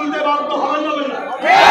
তুলতে বাধ্য হবেন না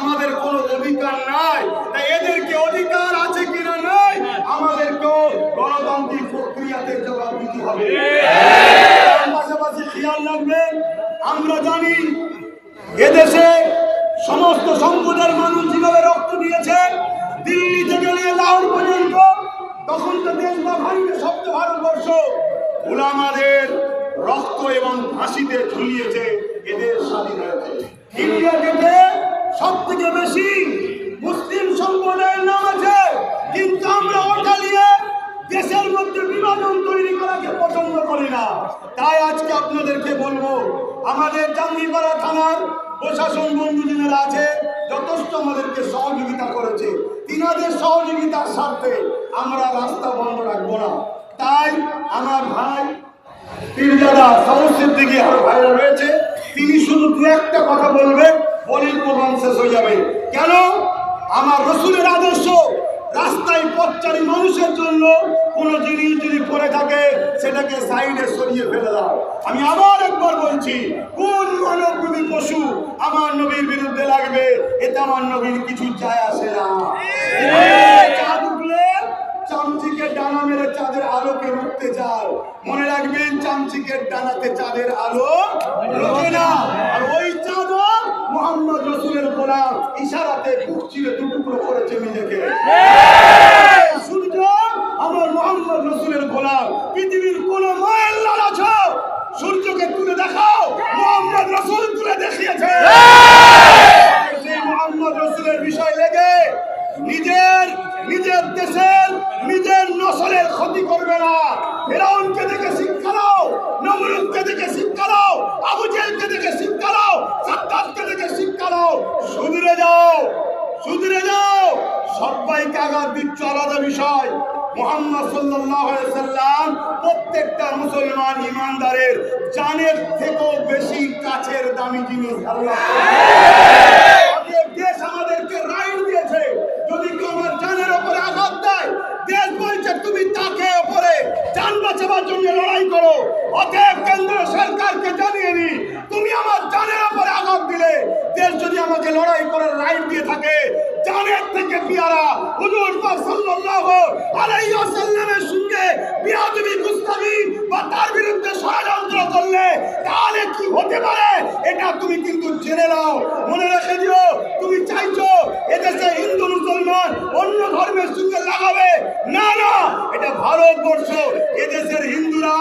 আমাদের কোনো অধিকার নাই। তাই এদেরকে অধিকার আছে কিনা নাই? আমাদেরকেও গণতান্ত্রিক প্রক্রিয়াতে জবাব দিতে হবে। পাশাপাশি খেয়াল রাখবেন, আমরা জানি এদেশে সমস্ত সম্প্রদায়ের মানুষ যেভাবে রক্ত দিয়েছে, দিল্লি থেকে নিয়ে লাহোর পর্যন্ত, তখন তো দেশ বা ভাঙবে সপ্ত ভারতবর্ষ ওলামাদের রক্ত এবং ফাঁসিতে ঝুলিয়েছে এদের স্বাধীন হয়েছে ইন্ডিয়া গেটে সব থেকে বেশি মুসলিম সম্প্রদায়ের নাম আছে, কিন্তু আমরা ওটা নিয়ে দেশের মধ্যে বিভাজন তৈরি করাকে পছন্দ করি না। তাই আজকে আপনাদেরকে বলব, আমাদের জাঙ্গিপাড়া থানার প্রশাসন বন্ধু আছে, যথেষ্ট আমাদেরকে সহযোগিতা করেছে। তিনাদের সহযোগিতার স্বার্থে আমরা রাস্তা বন্ধ রাখব না। তাই আমার ভাই, পীরজাদা সমস্যার দিকে আরও ভাইরা রয়েছে, তিনি শুধু দু একটা কথা বলবেন। বলেই প্রমাণ শেষ হয়ে যাবে। কেন? আমার রসুলের আদর্শ। রাস্তায় পথচারী মানুষের জন্য কোনো জিনিস যদি পড়ে থাকে সেটাকে সাইডে সরিয়ে ফেলে দাও। আমি আবার একবার বলছি কোন মানবরূপী পশু আমার নবীর বিরুদ্ধে লাগবে? এতে আমার নবীর কিছু যায় আসে না। চাঁদ উঠলে ডানা মেরে চাঁদের আলোকে চাও। মনে রাখবেন চামচিকের ডানাতে চাঁদের আলো রোজে না। আর ওই গোলাম ইশারাতে বুক চিরে দুটুকরো করেছে নিজেকে সূর্য আমার মোহাম্মদ রসুলের গোলাম পৃথিবীর কোন মায়ের লাল আছো সূর্যকে তুলে দেখাও মোহাম্মদ রসুল তুলে দেখিয়েছে সেই মোহাম্মদ রসুলের বিষয় লেগে নিজের নিজের দেশের নিজের নসলের ক্ষতি করবে না ফেরাউনকে দেখে শিক্ষা নাও নমরুদকে দেখে শিক্ষা নাও আবু জেলকে দেখে শিক্ষা নাও সাদ্দাতকে দেখে শিক্ষা নাও সুধরে যাও সুধরে যাও। সবাইকে আঘাত দিচ্ছ, আলাদা বিষয়। মোহাম্মদ সাল্লাম প্রত্যেকটা মুসলমান ইমানদারের জানের থেকেও বেশি কাছের দামি জিনিস অতএব দেশ আমাদেরকে রাইট দিয়েছে যদি কেউ আমার জানের ওপরে আঘাত দেয় দেশ বলছে তুমি তাকে ওপরে জান বাঁচাবার জন্য লড়াই করো অতএব কেন্দ্র সরকারকে জানিয়ে নি তুমি আমার জানের ওপরে আঘাত দিলে দেশ যদি আমাকে লড়াই করার রাইট দিয়ে থাকে জানের থেকে পিয়ারা হুজুর পাক সাল্লাল্লাহু আলাইহি ওয়াসাল্লামের সঙ্গে বিয়াদবি গুস্তাবি বা তার বিরুদ্ধে ষড়যন্ত্র করলে তাহলে কি হতে পারে? এটা তুমি কিন্তু জেনে নাও। মনে রেখে দিও, তুমি চাইছো এদেশে হিন্দু, মুসলমান অন্য ধর্মের সঙ্গে লাগাবে? না না, এটা ভারতবর্ষ। এদেশের হিন্দুরা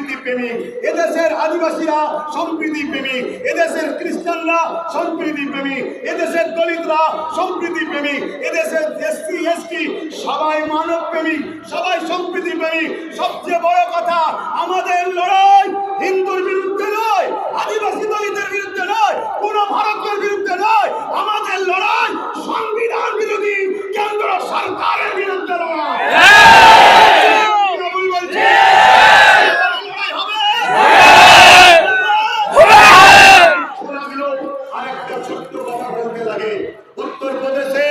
সম্প্রীতি প্রেমিক। এদেশের আদিবাসীরা সম্প্রীতি প্রেমিক। এদেশের খ্রিস্টানরা সম্প্রীতি প্রেমিক। এদেশের দলিতরা সম্প্রীতি প্রেমিক। এদেশের এসসি, এসটি সবাই মানব প্রেমিক, সবাই সম্প্রীতি প্রেমিক। সবচেয়ে বড় কথা, আমাদের লড়াই হিন্দুর বিরুদ্ধে নয়, আদিবাসী দলিতের বিরুদ্ধে নয় কোন ভারতের বিরুদ্ধে নয়। আমাদের লড়াই সংবিধান বিরোধী, কেন্দ্র সরকারের বিরুদ্ধে লড়াই কি বলব বলছি? লড়াই হবে? শোনা গেল আরেকটা ছোট্ট কথা বলতে লাগে উত্তরপ্রদেশে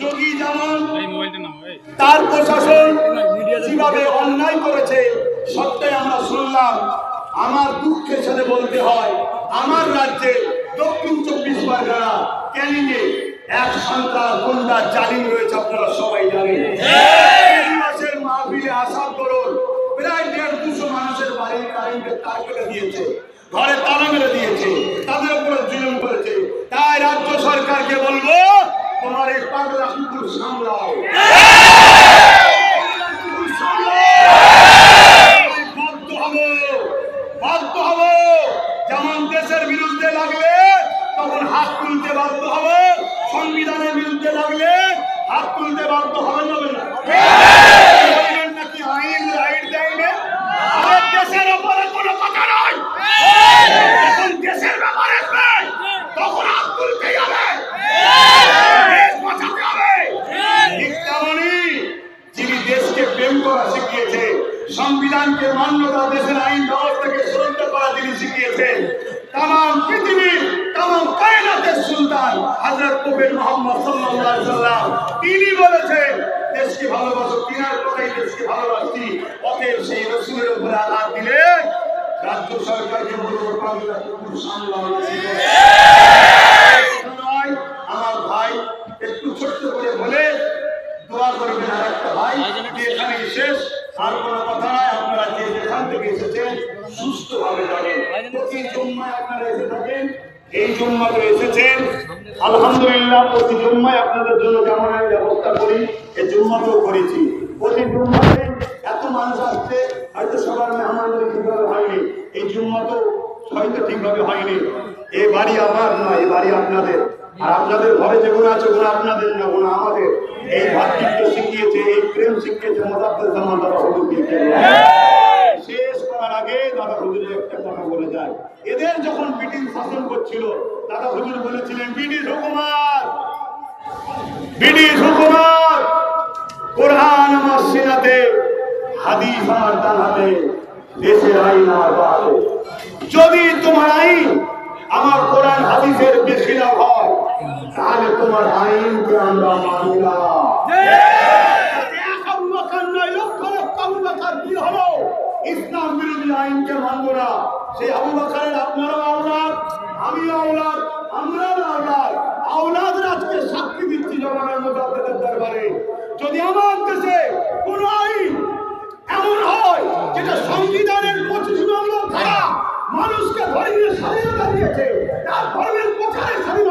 যোগী যেমন তার প্রশাসন যেভাবে অন্যায় করেছে, সবটাই আমরা শুনলাম। আমার দুঃখের সাথে বলতে হয়, আমার রাজ্যে দক্ষিণ চব্বিশ পরগনা ক্যানিংয়ে এক সন্ত্রাস গুন্ডা জালিম রয়েছে, আপনারা সবাই জানেন। আসার প্রায় দেড় দু তার কেটে দিয়েছে, ঘরে তাদের করেছে। তাই রাজ্য সরকারকে বলব, তোমার এই পাগলা কুকুর সামলাও কুকুর সামলাও। বাধ্য হব বাধ্য হব যেমন দেশের বিরুদ্ধে লাগলে তখন হাত তুলতে বাধ্য হবে সংবিধানের বিরুদ্ধে লাগলে হাত তুলতে বাধ্য হবে না হবে না বলবেন নাকি আইন রাইট দেয় না আরে দেশের ওপরে কোনো কথা নয় যখন দেশের ব্যাপার আসবে তখন হাত তুলতেই হবে দেশ বাঁচাতে হবে ঠিক তেমনই যিনি দেশকে প্রেম করা শিখিয়েছে মান্যতা দেশের আইন ব্যবস্থাকে শ্রদ্ধা করা যিনি শিখিয়েছেন। তাম পৃথিবীর তাম কায়নাতের সুলতান হাজরত কবির মোহাম্মদ আলাইহি সাল্লাম তিনি বলেছেন, দেশকে ভালোবাসো, তিনার কথাই দেশকে ভালোবাসি। অতএব সেই রসুলের উপরে আঘাত দিলে রাজ্য সরকারকে বলব বাংলা কুকুর এই জুম্মাতে এসেছেন। আলহামদুলিল্লাহ, প্রতি জুম্মায় আপনাদের জন্য যেমন আমি ব্যবস্থা করি, এই জুম্মাতেও করেছি। প্রতি জুম্মাতে এত মানুষ আসছে, হয়তো সবার মেহমানদের ঠিকভাবে হয়নি, এই জুম্মাতেও হয়তো ঠিকভাবে হয়নি। এই বাড়ি আমার নয় এই বাড়ি আপনাদের। আর আপনাদের ঘরে যেগুলো আছে, ওগুলো আপনাদের না, ওগুলো আমাদের। এই ভাতৃত্ব শিখিয়েছে, এই প্রেম শিখিয়েছে মোজাফর জামান শেষ করার আগে হুজুর একটা কথা বলে যায়। এদের যখন ব্রিটিশ শাসন করছিল দাদা হুজুর বলেছিলেন ব্রিটিশ হুকুমার ব্রিটিশ হুকুমার কোরআন হাদিস আমার দেশের আইন যদি তোমার আইন আমার কোরআন হাদিসের বেশি না হয়, তাহলে তোমার আইনকে আমরা মানি না। লক্ষ লক্ষ হলো? ইসলাম বিরোধী আইনকে মানব না। সেই আবু বকরের আপনারও আওলাদ আমি আওলাদ আমরা আওলাদ। আওলাদরা আজকে সাক্ষী দিচ্ছি জমানের মুজাদ্দেদের দরবারে। যদি আমার দেশে কোন আইন এমন হয় যেটা সংবিধানের পঁচিশ নম্বর ধারা মানুষকে ধর্মীয় স্বাধীনতা দিয়েছে, তার ধর্মের প্রচারের স্বাধীনতা